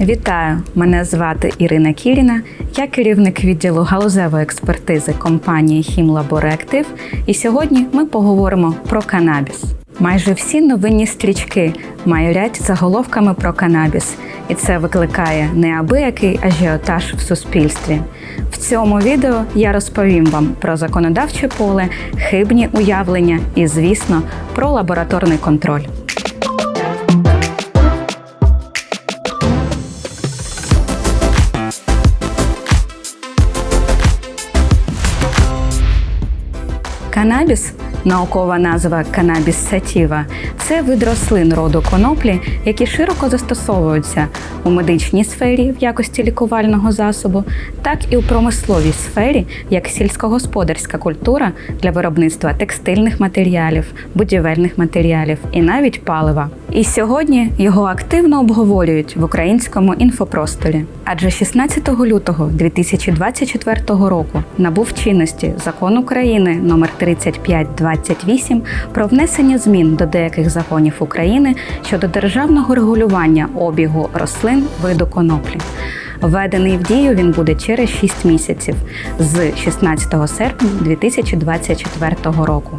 Вітаю! Мене звати Ірина Кіріна. Я керівник відділу галузевої експертизи компанії Хімлаборектив. І сьогодні ми поговоримо про канабіс. Майже всі новинні стрічки майорять заголовками про канабіс, і це викликає неабиякий ажіотаж в суспільстві. В цьому відео я розповім вам про законодавче поле, хибні уявлення і, звісно, про лабораторний контроль. Канабіс, наукова назва канабіс сатіва, це вид рослин роду коноплі, які широко застосовуються у медичній сфері в якості лікувального засобу, так і у промисловій сфері як сільськогосподарська культура для виробництва текстильних матеріалів, будівельних матеріалів і навіть палива. І сьогодні його активно обговорюють в українському інфопросторі. Адже 16 лютого 2024 року набув чинності закон України номер 3528 про внесення змін до деяких законів України щодо державного регулювання обігу рослин виду коноплі. Введений в дію він буде через 6 місяців з 16 серпня 2024 року.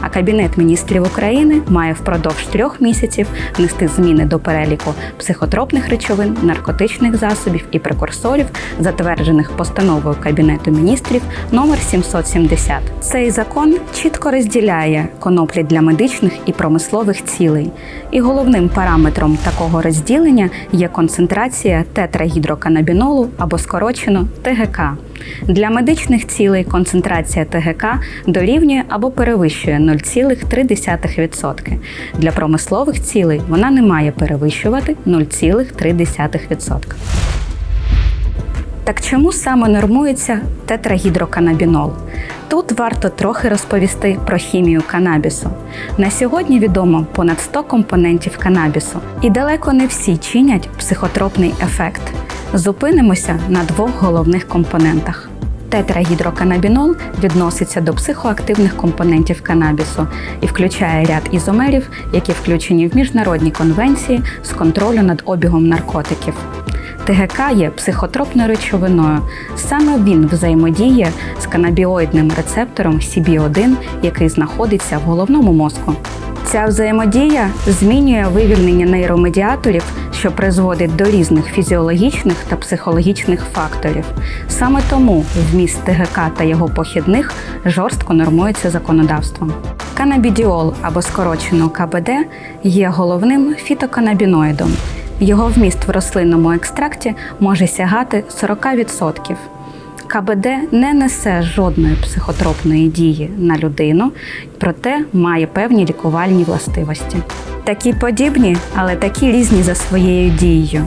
А Кабінет міністрів України має впродовж трьох місяців внести зміни до переліку психотропних речовин, наркотичних засобів і прекурсорів, затверджених постановою Кабінету міністрів номер 770. Цей закон чітко розділяє коноплі для медичних і промислових цілей. І головним параметром такого розділення є концентрація тетрагідроканабінолу або скорочено ТГК. Для медичних цілей концентрація ТГК дорівнює або перевищує 0,3%. Для промислових цілей вона не має перевищувати 0,3%. Так чому саме нормується тетрагідроканабінол? Тут варто трохи розповісти про хімію канабісу. На сьогодні відомо понад 100 компонентів канабісу, і далеко не всі чинять психотропний ефект. Зупинимося на двох головних компонентах. Тетрагідроканабінол відноситься до психоактивних компонентів канабісу і включає ряд ізомерів, які включені в міжнародні конвенції з контролю над обігом наркотиків. ТГК є психотропною речовиною. Саме він взаємодіє з канабіоїдним рецептором CB1, який знаходиться в головному мозку. Ця взаємодія змінює вивільнення нейромедіаторів, що призводить до різних фізіологічних та психологічних факторів. Саме тому вміст ТГК та його похідних жорстко нормується законодавством. Канабідіол або скорочено КБД є головним фітоканабіноїдом. Його вміст в рослинному екстракті може сягати 40%. КБД не несе жодної психотропної дії на людину, проте має певні лікувальні властивості. Такі подібні, але такі різні за своєю дією.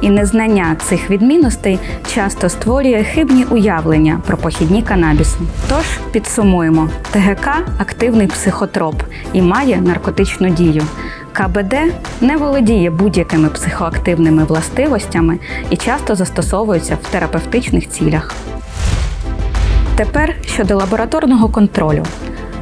І незнання цих відмінностей часто створює хибні уявлення про похідні канабісу. Тож підсумуємо, ТГК активний психотроп і має наркотичну дію. КБД не володіє будь-якими психоактивними властивостями і часто застосовується в терапевтичних цілях. Тепер щодо лабораторного контролю.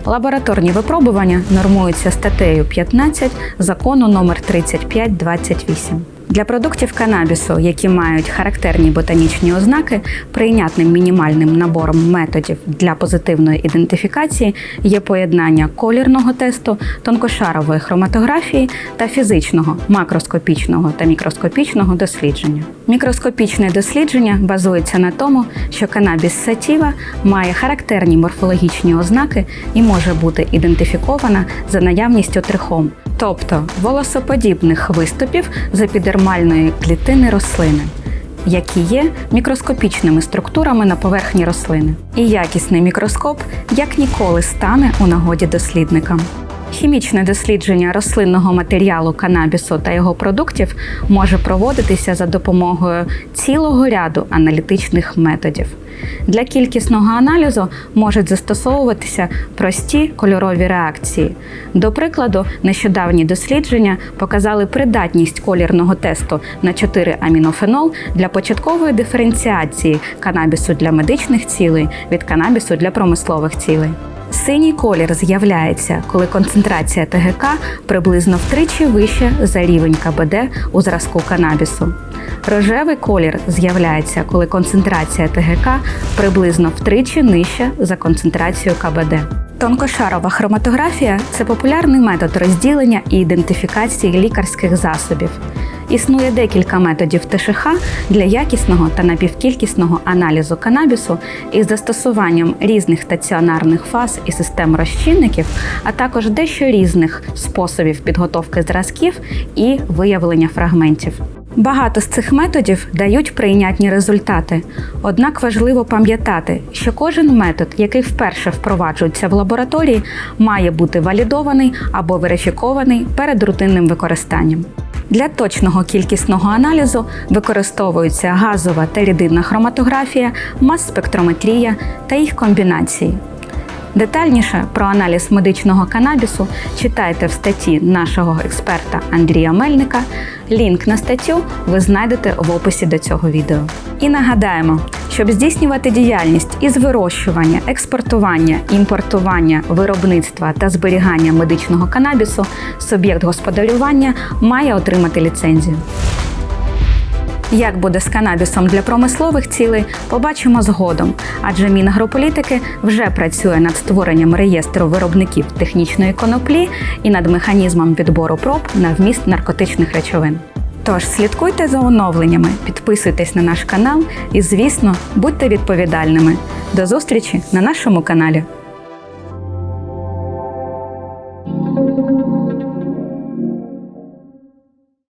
Лабораторні випробування нормуються статтею 15 закону номер 3528. Для продуктів канабісу, які мають характерні ботанічні ознаки, прийнятним мінімальним набором методів для позитивної ідентифікації є поєднання колірного тесту, тонкошарової хроматографії та фізичного, макроскопічного та мікроскопічного дослідження. Мікроскопічне дослідження базується на тому, що канабіс сатіва має характерні морфологічні ознаки і може бути ідентифікована за наявністю трихом, тобто волосоподібних виступів з епідермальної клітини рослини. Які є мікроскопічними структурами на поверхні рослини, і якісний мікроскоп як ніколи стане у нагоді дослідникам. Хімічне дослідження рослинного матеріалу канабісу та його продуктів може проводитися за допомогою цілого ряду аналітичних методів. Для кількісного аналізу можуть застосовуватися прості кольорові реакції. До прикладу, нещодавні дослідження показали придатність колірного тесту на 4-амінофенол для початкової диференціації канабісу для медичних цілей від канабісу для промислових цілей. Синій колір з'являється, коли концентрація ТГК приблизно втричі вища за рівень КБД у зразку канабісу. Рожевий колір з'являється, коли концентрація ТГК приблизно втричі нижча за концентрацію КБД. Тонкошарова хроматографія це популярний метод розділення і ідентифікації лікарських засобів. Існує декілька методів ТШХ для якісного та напівкількісного аналізу канабісу із застосуванням різних стаціонарних фаз і систем розчинників, а також дещо різних способів підготовки зразків і виявлення фрагментів. Багато з цих методів дають прийнятні результати. Однак важливо пам'ятати, що кожен метод, який вперше впроваджується в лабораторії, має бути валідований або верифікований перед рутинним використанням. Для точного кількісного аналізу використовуються газова та рідинна хроматографія, мас-спектрометрія та їх комбінації. Детальніше про аналіз медичного канабісу читайте в статті нашого експерта Андрія Мельника. Лінк на статтю ви знайдете в описі до цього відео. І нагадаємо, щоб здійснювати діяльність із вирощування, експортування, імпортування, виробництва та зберігання медичного канабісу, суб'єкт господарювання має отримати ліцензію. Як буде з канабісом для промислових цілей, побачимо згодом, адже Мінагрополітики вже працює над створенням реєстру виробників технічної коноплі і над механізмом відбору проб на вміст наркотичних речовин. Тож слідкуйте за оновленнями, підписуйтесь на наш канал і, звісно, будьте відповідальними. До зустрічі на нашому каналі.